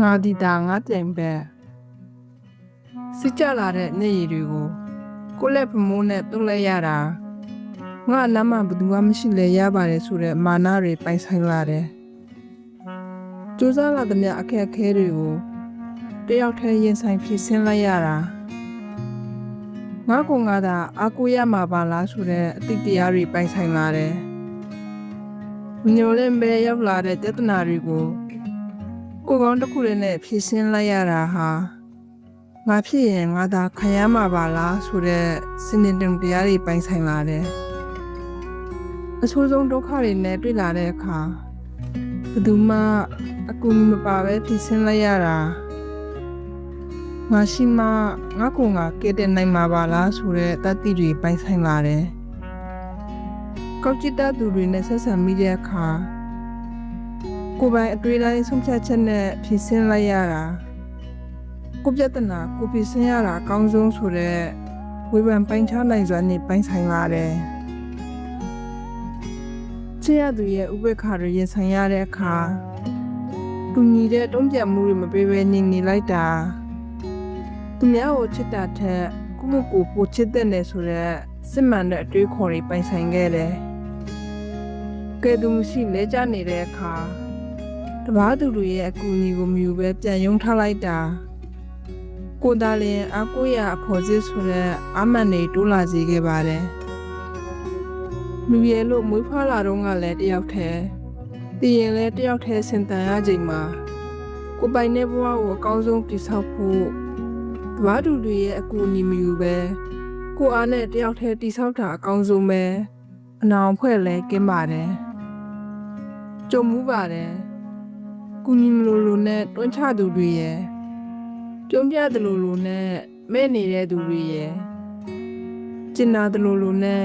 ငါဒီတာငါပြိုင်ပဲစစ်ကြလာတဲ့နေရည်တွေကိုကိုယ့်လက်ဖမိုးနဲ့တုံးလဲရတာငါအနားမှာဘယ်သူမှမရှိလဲရပါတယ်ဆိုတဲ့မာနတွေပိုင်ဆိုင်လာတယ်စူးစမ်းလာသမျှအခက်အခဲတွေကိုတယောက်တည်းရင်ဆိုင်ဖြေရှင်းလိုက်ရတာ ငါကငါသာအာကိုရမှာပါလားဆိုတဲ့အတိတ်တရားတွေပိုင်ဆိုင်လာတယ်ညိုလင်းပဲရောက်လာတဲ့ပြဿနာတွေကိုကိုယ်ကောင်းတစ်ခုလေးနဲ့ဖြည့်ရှင်းလိုက်ရတာဟာငါဖြစ်ရင်ငါသာခံရမှာပါလားဆိုတဲ့စနေတုံတရားတွေပိုင်ဆိုင်လာတယ်အဆိုးဆုံးဒုက္ခတွေနဲ့တွေ့လာတဲ့အခါဘယ်သူမှအကူမပါပဲဖြည့်ရှင်းလိုက်ရတာ ငါရှိမှငါကငါကဲတဲ့နိုင်မှာပါလားဆိုတဲ့တတိတွေပိုင်ဆိုင်လာတယ်ကောက်ကျစ်တဲ့သူတွေနဲ့ဆက်ဆံမိတဲ့အခါကိုယ်ပိုင်အတွေ့အတိုင်းဆုံးဖြတ်ချက်နဲ့ဖြည့်ဆင်းလိုက်ရတာကိုပြဿနာကိုဖြည့်ဆင်းရတာအကောင်းဆုံးဆိုတော့ဝေဖန်ပိုင်းခြားနိုင်စွာနဲ့ပိုင်းဆိုင်လာတယ်ချစ်ရသူရဲ့ဥပ္ပခါတွေရင်ဆိုင်ရတဲ့အခါတူညီတဲ့တုံ့ပြန်မှုတွေမပေးဘဲနေနေလိုက်တာ သူများကိုချစ်တာထက်ကိုယ့်ကိုယ်ကိုပိုချစ်တဲ့နေဆိုတော့စစ်မှန်တဲ့အတွေးခေါ်တွေပိုင်ဆိုင်ခဲ့တယ်ကဲသူမရှိလဲကြနေတဲ့အခါတပားသူတွေရဲ့အကူအညီကိုမယူပဲပြန်ယုံထားလိုက်တာကိုသားလင်အကိုရအဖော်စစ်ဆိုတဲ့အမှန်တွေတိုးလာစေခဲ့ပါတယ်လူရဲ့လို့မွေးဖွားလာတော့ကလည်းတယောက်တည်းတည်ရင်လည်းတယောက်တည်းစင်တန်ရချိန်မှာကိုပိုင်တဲ့ဘဝကိုအကောင်းဆုံးတည်ဆောက်ဖို့ တပားသူတွေရဲ့အကူအညီမယူပဲကိုအားနဲ့တယောက်တည်းတည်ဆောက်တာအကောင်းဆုံးပဲအနောင်ဖွဲ့လဲကင်းပါတယ်ကြုံမှုပါတယ်ကူညီမလို့လို့နဲ့တွန်းချသူတွေရယ်ပြုံးပြတယ်လို့လို့နဲ့မဲ့နေတဲ့သူတွေရယ်ကျင်နာတယ်လို့လို့နဲ့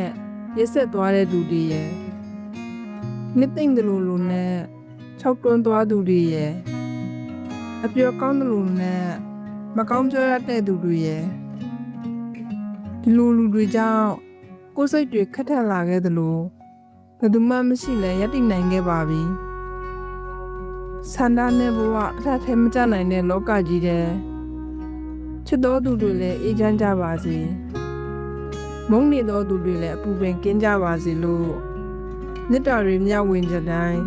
ရက်ဆက်သွားတဲ့သူတွေရယ်နှစ်သိမ့်တယ်လို့လို့နဲ့ခြောက်တွန်းသွားသူတွေရယ်အပြောကောင်းတယ်လို့နဲ့ မကောင်းပြောရတဲ့သူတွေရယ်ဒီလိုလူတွေကြောင့်ကိုယ်စိတ်တွေခက်ထန်လာခဲ့သလိုဘယ်သူမှမရှိလဲရပ်တည်နိုင်ခဲ့ပါပြီဆန္ဒနဲ့ဘဝအထက်ထဲမကြနိုင်တဲ့လောကကြီးတဲ့ချစ်တော်သူတွေလည်းအေးချမ်းကြပါစေမုန်းနေတော်သူတွေလည်းအပူပင်ကင်းကြပါစေလို့မေတ္တာတွေမျှဝေကြတိုင်း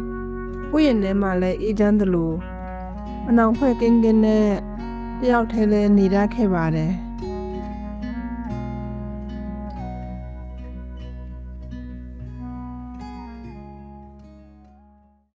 ကိုယ့်ရင်ထဲမှာလည်းအေးချမ်းသလိုအနောင်ဖွဲ့ကင်းကင်းနဲ့ တယောက်ထဲလည်းနေရခဲ့ပါတယ်